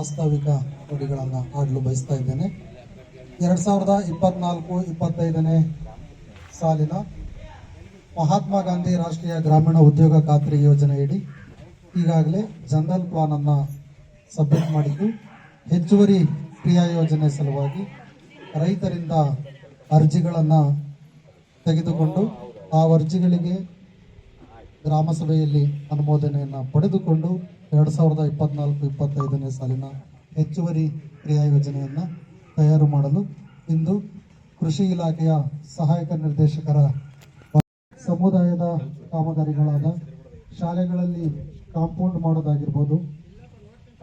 ಪ್ರಾಸ್ತಾವಿಕ ನುಡಿಗಳನ್ನು ಹಾಡಲು ಬಯಸ್ತಾ ಇದ್ದೇನೆ. ಎರಡು ಸಾವಿರದ ಇಪ್ಪತ್ನಾಲ್ಕು ಇಪ್ಪತ್ತೈದನೇ ಸಾಲಿನ ಮಹಾತ್ಮ ಗಾಂಧಿ ರಾಷ್ಟ್ರೀಯ ಗ್ರಾಮೀಣ ಉದ್ಯೋಗ ಖಾತ್ರಿ ಯೋಜನೆಯಡಿ ಈಗಾಗಲೇ ಜನರಲ್ ಪ್ಲಾನ್ ಅನ್ನ ಸಬ್ಮಿಟ್ ಮಾಡಿದ್ದು, ಹೆಚ್ಚುವರಿ ಕ್ರಿಯಾ ಯೋಜನೆ ಸಲುವಾಗಿ ರೈತರಿಂದ ಅರ್ಜಿಗಳನ್ನು ತೆಗೆದುಕೊಂಡು ಆ ಅರ್ಜಿಗಳಿಗೆ ಗ್ರಾಮ ಸಭೆಯಲ್ಲಿ ಅನುಮೋದನೆಯನ್ನು ಪಡೆದುಕೊಂಡು ಎರಡು ಸಾವಿರದ ಇಪ್ಪತ್ನಾಲ್ಕು, ಇಪ್ಪತ್ತೈದನೇ ಸಾಲಿನ ಹೆಚ್ಚುವರಿ ಕ್ರಿಯಾ ಯೋಜನೆಯನ್ನು ತಯಾರು ಮಾಡಲು ಇಂದು ಕೃಷಿ ಇಲಾಖೆಯ ಸಹಾಯಕ ನಿರ್ದೇಶಕರ ಸಮುದಾಯದ ಕಾಮಗಾರಿಗಳಾದ ಶಾಲೆಗಳಲ್ಲಿ ಕಾಂಪೌಂಡ್ ಮಾಡೋದಾಗಿರ್ಬೋದು,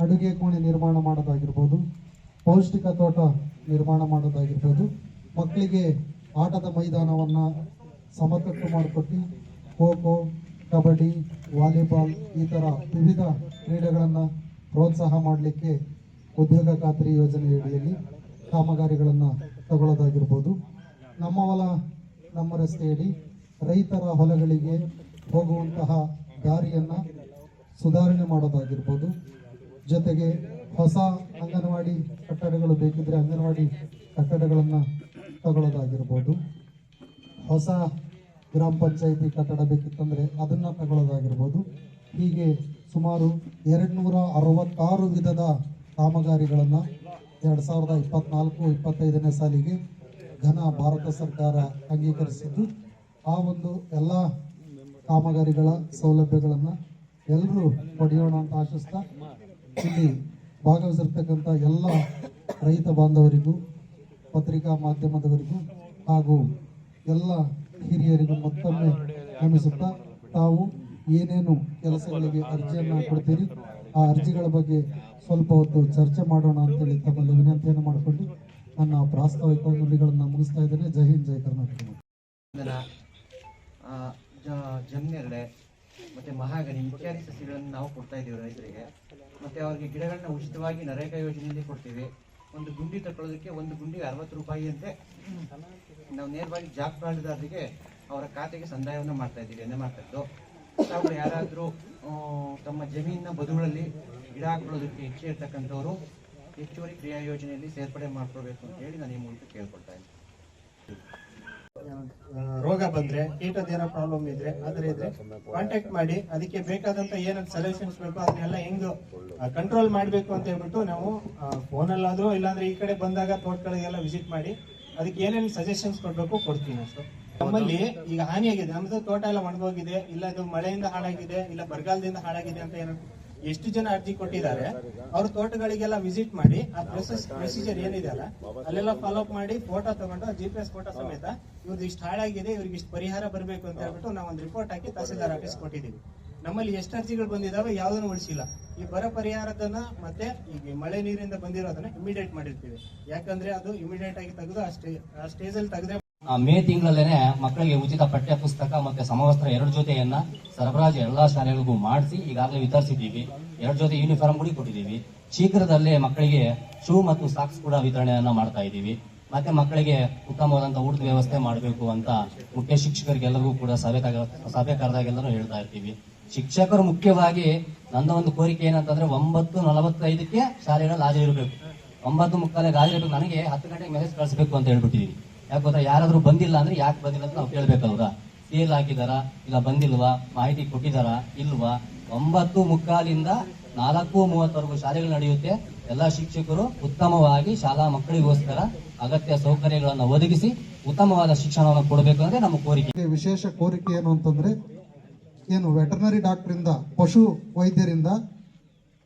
ಅಡುಗೆ ಕೋಣೆ ನಿರ್ಮಾಣ ಮಾಡೋದಾಗಿರ್ಬೋದು, ಪೌಷ್ಟಿಕ ತೋಟ ನಿರ್ಮಾಣ ಮಾಡೋದಾಗಿರ್ಬೋದು, ಮಕ್ಕಳಿಗೆ ಆಟದ ಮೈದಾನವನ್ನು ಸಮತಟ್ಟು ಮಾಡಿಕೊಟ್ಟು ಖೋ ಖೋ ಕಬಡ್ಡಿ, ವಾಲಿಬಾಲ್ ಈ ಥರ ವಿವಿಧ ಕ್ರೀಡೆಗಳನ್ನು ಪ್ರೋತ್ಸಾಹ ಮಾಡಲಿಕ್ಕೆ ಉದ್ಯೋಗ ಖಾತ್ರಿ ಯೋಜನೆ ಅಡಿಯಲ್ಲಿ ಕಾಮಗಾರಿಗಳನ್ನು ತಗೊಳ್ಳೋದಾಗಿರ್ಬೋದು. ನಮ್ಮ ಹೊಲ, ನಮ್ಮ ರಸ್ತೆಯಲ್ಲಿ ರೈತರ ಹೊಲಗಳಿಗೆ ಹೋಗುವಂತಹ ದಾರಿಯನ್ನು ಸುಧಾರಣೆ ಮಾಡೋದಾಗಿರ್ಬೋದು. ಜೊತೆಗೆ ಹೊಸ ಅಂಗನವಾಡಿ ಕಟ್ಟಡಗಳು ಬೇಕಿದ್ರೆ ಅಂಗನವಾಡಿ ಕಟ್ಟಡಗಳನ್ನು ತಗೊಳ್ಳೋದಾಗಿರ್ಬೋದು. ಹೊಸ ಗ್ರಾಮ ಪಂಚಾಯಿತಿ ಕಟ್ಟಡ ಬೇಕಿತ್ತಂದ್ರೆ ಅದನ್ನು ತಗೊಳ್ಳೋದಾಗಿರ್ಬೋದು. ಹೀಗೆ ಸುಮಾರು ಎರಡು ನೂರ ಅರವತ್ತಾರು ವಿಧದ ಕಾಮಗಾರಿಗಳನ್ನು ಎರಡು ಸಾವಿರದ ಇಪ್ಪತ್ನಾಲ್ಕು, ಇಪ್ಪತ್ತೈದನೇ ಸಾಲಿಗೆ ಘನ ಭಾರತ ಸರ್ಕಾರ ಅಂಗೀಕರಿಸಿದ್ದು, ಆ ಒಂದು ಎಲ್ಲ ಕಾಮಗಾರಿಗಳ ಸೌಲಭ್ಯಗಳನ್ನು ಎಲ್ಲರೂ ಪಡೆಯೋಣ ಅಂತ ಆಶಿಸ್ತಾ, ಇಲ್ಲಿ ಭಾಗವಹಿಸಿರ್ತಕ್ಕಂಥ ಎಲ್ಲ ರೈತ ಬಾಂಧವರಿಗೂ, ಪತ್ರಿಕಾ ಮಾಧ್ಯಮದವರಿಗೂ ಹಾಗೂ ಎಲ್ಲ ಹಿರಿಯರಿಗೂ ಮತ್ತೊಮ್ಮೆ ಗಮನಿಸುತ್ತಾ ತಾವು ಏನೇನು ಕೆಲಸಗಳಿಗೆ ಅರ್ಜಿಯನ್ನು ಕೊಡ್ತೀರಿ, ಆ ಅರ್ಜಿಗಳ ಬಗ್ಗೆ ಸ್ವಲ್ಪ ಹೊತ್ತು ಚರ್ಚೆ ಮಾಡೋಣ ಅಂತೇಳಿ ತಮ್ಮಲ್ಲಿ ವಿನಂತಿಯನ್ನು ಮಾಡಿಕೊಂಡು ನನ್ನ ಪ್ರಾಸ್ತಾವಿಕ ನುಡಿಗಳನ್ನು ಮುಗಿಸ್ತಾ ಇದ್ದೇನೆ. ಜೈ ಹಿಂದ್, ಜೈ ಕರ್ನಾಟಕ. ಜಮ್ನೆರಡೆ ಮಹಾಗಣಿ ಮತ್ತೆ ಮಹಾಗನಿ ಇತ್ಯಾದಿ ಸಸಿಗಳನ್ನು ನಾವು ಕೊಡ್ತಾ ಇದ್ದೀವಿ ರೈತರಿಗೆ. ಮತ್ತೆ ಅವರಿಗೆ ಗಿಡಗಳನ್ನ ಉಚಿತವಾಗಿ ನರೇಗಾ ಯೋಜನೆಯಲ್ಲಿ ಕೊಡ್ತೀವಿ. ಒಂದು ಗುಂಡಿ ತಗೊಳ್ಳೋದಕ್ಕೆ ಒಂದು ಗುಂಡಿಗೆ ಅರವತ್ತು ರೂಪಾಯಿ ಅಂತೆ. ನಾವು ನೇರವಾಗಿ ಜಾಬ್ ಕಾರ್ಡ್ದಾರರಿಗೆ ಅವರ ಖಾತೆಗೆ ಸಂದಾಯವನ್ನು ಮಾಡ್ತಾ ಇದ್ದೀವಿ ಎನ್ನೆ ಮಾಡ್ತಾ ಇದ್ದು. ತಾವು ಯಾರಾದರೂ ತಮ್ಮ ಜಮೀನಿನ ಬದುಗಳಲ್ಲಿ ಗಿಡ ಹಾಕೊಳ್ಳೋದಕ್ಕೆ ಇಚ್ಛೆ ಇರ್ತಕ್ಕಂಥವ್ರು ಹೆಚ್ಚುವರಿ ಕ್ರಿಯಾ ಯೋಜನೆಯಲ್ಲಿ ಸೇರ್ಪಡೆ ಮಾಡ್ಕೊಳ್ಬೇಕು ಅಂತ ಹೇಳಿ ನಾನು ಈ ಮೂಲಕ ಕೇಳ್ಕೊಳ್ತಾ ಇದ್ದೀನಿ. ರೋಗ ಬಂದ್ರೆ, ಕೀಟದ ಏನೋ ಪ್ರಾಬ್ಲಮ್ ಇದ್ರೆ, ಅದ್ರೆ ಇದ್ರೆ ಕಾಂಟ್ಯಾಕ್ಟ್ ಮಾಡಿ, ಅದಕ್ಕೆ ಬೇಕಾದಂತ ಏನೇನು ಸಜೆಷನ್ಸ್ ಬೇಕು ಅದನ್ನೆಲ್ಲ ಹೆಂಗ್ ಕಂಟ್ರೋಲ್ ಮಾಡ್ಬೇಕು ಅಂತ ಹೇಳ್ಬಿಟ್ಟು ನಾವು ಫೋನಲ್ಲಾದ್ರೂ ಇಲ್ಲಾಂದ್ರೆ ಈ ಕಡೆ ಬಂದಾಗ ತೋಟಗಳಿಗೆಲ್ಲ ವಿಸಿಟ್ ಮಾಡಿ, ಅದಕ್ಕೆ ಏನೇನು ಸಜೆಷನ್ಸ್ ಕೊಡ್ಬೇಕು ಕೊಡ್ತೀನಿ ಅಷ್ಟು ನಮ್ಮಲ್ಲಿ ಈಗ ಹಾನಿಯಾಗಿದೆ. ನಮ್ದು ತೋಟ ಎಲ್ಲ ಒಣಗೋಗಿದೆ, ಇಲ್ಲ ಇದು ಮಳೆಯಿಂದ ಹಾಳಾಗಿದೆ, ಇಲ್ಲ ಬರಗಾಲದಿಂದ ಹಾಳಾಗಿದೆ ಅಂತ ಏನೋ ಎಷ್ಟು ಜನ ಅರ್ಜಿ ಕೊಟ್ಟಿದ್ದಾರೆ, ಅವ್ರ ತೋಟಗಳಿಗೆಲ್ಲ ವಿಸಿಟ್ ಮಾಡಿ, ಆ ಪ್ರೊಸೆಸ್ ಪ್ರೊಸೀಜರ್ ಏನಿದೆ ಅಲ್ಲ, ಅಲ್ಲೆಲ್ಲ ಫಾಲೋ ಅಪ್ ಮಾಡಿ ಫೋಟೋ ತಗೊಂಡು ಜಿ ಪಿ ಎಸ್ ಫೋಟೋ ಸಮೇತ ಇವ್ರದ್ದು ಇಷ್ಟು ಹಾಳಾಗಿದೆ, ಇವ್ರಿಗೆ ಇಷ್ಟು ಪರಿಹಾರ ಬರಬೇಕು ಅಂತ ಹೇಳ್ಬಿಟ್ಟು ನಾವು ಒಂದು ರಿಪೋರ್ಟ್ ಹಾಕಿ ತಹಸೀಲ್ದಾರ್ ಆಫೀಸ್ ಕೊಟ್ಟಿದ್ದೀವಿ ನಮ್ಮಲ್ಲಿ ಎಷ್ಟು ಅರ್ಜಿಗಳು ಬಂದಿದಾವೆ ಯಾವುದನ್ನು ಉಳಿಸಿಲ್ಲ. ಈ ಬರ ಪರಿಹಾರದನ್ನ ಮತ್ತೆ ಈಗ ಮಳೆ ನೀರಿಂದ ಬಂದಿರೋದನ್ನ ಇಮಿಡಿಯೇಟ್ ಮಾಡಿರ್ತೀವಿ. ಯಾಕಂದ್ರೆ ಅದು ಇಮಿಡಿಯೇಟ್ ಆಗಿ ತೆಗೆದು ಆ ಸ್ಟೇ, ಆ ಸ್ಟೇಜ್ ಆ ಮೇ ತಿಂಗಳಲ್ಲೇನೆ ಮಕ್ಕಳಿಗೆ ಉಚಿತ ಪಠ್ಯ ಪುಸ್ತಕ ಮತ್ತೆ ಸಮವಸ್ತ್ರ ಎರಡು ಜೊತೆಯನ್ನ ಸರಬರಾಜು ಎಲ್ಲಾ ಶಾಲೆಗಳಿಗೂ ಮಾಡಿಸಿ ಈಗಾಗಲೇ ವಿತರಿಸಿದ್ದೀವಿ. ಎರಡು ಜೊತೆ ಯೂನಿಫಾರ್ಮ್ ಕೂಡ ಕೊಟ್ಟಿದ್ದೀವಿ. ಶೀಘ್ರದಲ್ಲೇ ಮಕ್ಕಳಿಗೆ ಶೂ ಮತ್ತು ಸಾಕ್ಸ್ ಕೂಡ ವಿತರಣೆಯನ್ನ ಮಾಡ್ತಾ ಇದ್ದೀವಿ. ಮತ್ತೆ ಮಕ್ಕಳಿಗೆ ಉತ್ತಮವಾದಂತಹ ಊಟದ ವ್ಯವಸ್ಥೆ ಮಾಡಬೇಕು ಅಂತ ಮುಖ್ಯ ಶಿಕ್ಷಕರಿಗೆಲ್ಲರಿಗೂ ಕೂಡ ಸಭೆ ಸಭೆ ಕರೆದಾಗೆಲ್ಲರೂ ಹೇಳ್ತಾ ಇರ್ತೀವಿ. ಶಿಕ್ಷಕರು ಮುಖ್ಯವಾಗಿ ನನ್ನ ಒಂದು ಕೋರಿಕೆ ಏನಂತಂದ್ರೆ ಒಂಬತ್ತು ನಲವತ್ತೈದಕ್ಕೆ ಶಾಲೆಗಳಲ್ಲಿ ಹಾಜರಿರಬೇಕು ಒಂಬತ್ತು ಮುಕ್ಕಾಲಿಗೆ ಹಾಜರಿರಬೇಕು ನನಗೆ ಹತ್ತು ಗಂಟೆಗೆ ಮೆಸೇಜ್ ಕಳಿಸಬೇಕು ಅಂತ ಹೇಳ್ಬಿಟ್ಟಿದೀವಿ ಯಾಕೆ ಗೊತ್ತಾ? ಯಾರಾದ್ರೂ ಬಂದಿಲ್ಲ ಅಂದ್ರೆ ಯಾಕೆ ಬಂದಿಲ್ಲ ಅಂತ ನಾವು ಕೇಳ್ಬೇಕಲ್ವ? ಸೇಲ್ ಹಾಕಿದಾರ? ಇಲ್ಲ ಬಂದಿಲ್ವಾ? ಮಾಹಿತಿ ಕೊಟ್ಟಿದಾರ? ಇಲ್ವಾ? ಒಂಬತ್ತು ಮುಕ್ಕಾಲಿಂದ ನಾಲ್ಕು ಮೂವತ್ತವರೆಗೂ ಶಾಲೆಗಳು ನಡೆಯುತ್ತೆ. ಎಲ್ಲ ಶಿಕ್ಷಕರು ಉತ್ತಮವಾಗಿ ಶಾಲಾ ಮಕ್ಕಳಿಗೋಸ್ಕರ ಅಗತ್ಯ ಸೌಕರ್ಯಗಳನ್ನು ಒದಗಿಸಿ ಉತ್ತಮವಾದ ಶಿಕ್ಷಣವನ್ನು ಕೊಡಬೇಕು ಅಂದ್ರೆ ನಮ್ಮ ಕೋರಿಕೆ. ವಿಶೇಷ ಕೋರಿಕೆ ಏನು ಅಂತಂದ್ರೆ, ಏನು ವೆಟರ್ನರಿ ಡಾಕ್ಟರಿಂದ, ಪಶು ವೈದ್ಯರಿಂದ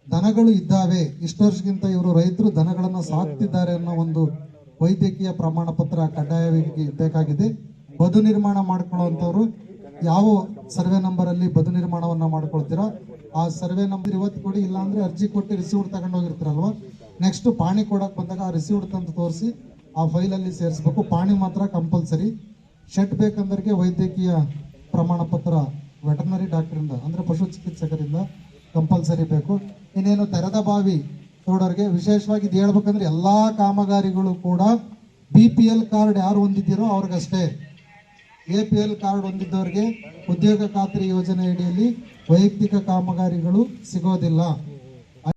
ದನಗಳು ಇದ್ದಾವೆ. ಇಷ್ಟು ವರ್ಷಕ್ಕಿಂತ ಇವರು ರೈತರು ದನಗಳನ್ನು ಸಾಕ್ತಿದ್ದಾರೆ ಅನ್ನೋ ಒಂದು ವೈದ್ಯಕೀಯ ಪ್ರಮಾಣ ಪತ್ರ ಕಡ್ಡಾಯವಾಗಿ ಬೇಕಾಗಿದೆ ಬದು ನಿರ್ಮಾಣ ಮಾಡ್ಕೊಳ್ಳುವಂಥವ್ರು ಯಾವ ಸರ್ವೆ ನಂಬರ್ ಅಲ್ಲಿ ಬದು ನಿರ್ಮಾಣವನ್ನ ಮಾಡ್ಕೊಳ್ತೀರಾ ಆ ಸರ್ವೆ ನಂಬರ್ ಇವತ್ತು ಕೊಡಿ, ಇಲ್ಲಾಂದರೆ ಅರ್ಜಿ ಕೊಟ್ಟು ರಿಸೀವ್ಡ್ ತಗೊಂಡು ನೆಕ್ಸ್ಟು ನೆಕ್ಸ್ಟ್ ಪಾಣಿ ಕೊಡಕ್ ಬಂದಾಗ ಆ ರಿಸೀವ್ಡ್ ತಂದು ತೋರಿಸಿ ಆ ಫೈಲಲ್ಲಿ ಸೇರಿಸ್ಬೇಕು. ಪಾಣಿ ಮಾತ್ರ ಕಂಪಲ್ಸರಿ. ಶೆಡ್ ಬೇಕಂದ್ರೆ ವೈದ್ಯಕೀಯ ಪ್ರಮಾಣ ಪತ್ರ, ವೆಟರ್ನರಿ ಡಾಕ್ಟ್ರಿಂದ, ಅಂದ್ರೆ ಪಶು ಚಿಕಿತ್ಸಕರಿಂದ ಕಂಪಲ್ಸರಿ ಬೇಕು. ಇನ್ನೇನು ತೆರೆದ ಬಾವಿ ತೋಡೋರಿಗೆ ವಿಶೇಷವಾಗಿ ಇದು ಹೇಳ್ಬೇಕಂದ್ರೆ ಎಲ್ಲ ಕಾಮಗಾರಿಗಳು ಕೂಡ ಬಿ ಪಿ ಎಲ್ ಕಾರ್ಡ್ ಯಾರು ಹೊಂದಿದ್ದೀರೋ ಅವ್ರಿಗಷ್ಟೇ. ಎ ಪಿ ಎಲ್ ಕಾರ್ಡ್ ಹೊಂದಿದ್ದವ್ರಿಗೆ ಉದ್ಯೋಗ ಖಾತ್ರಿ ಯೋಜನೆ ಅಡಿಯಲ್ಲಿ ವೈಯಕ್ತಿಕ ಕಾಮಗಾರಿಗಳು ಸಿಗೋದಿಲ್ಲ.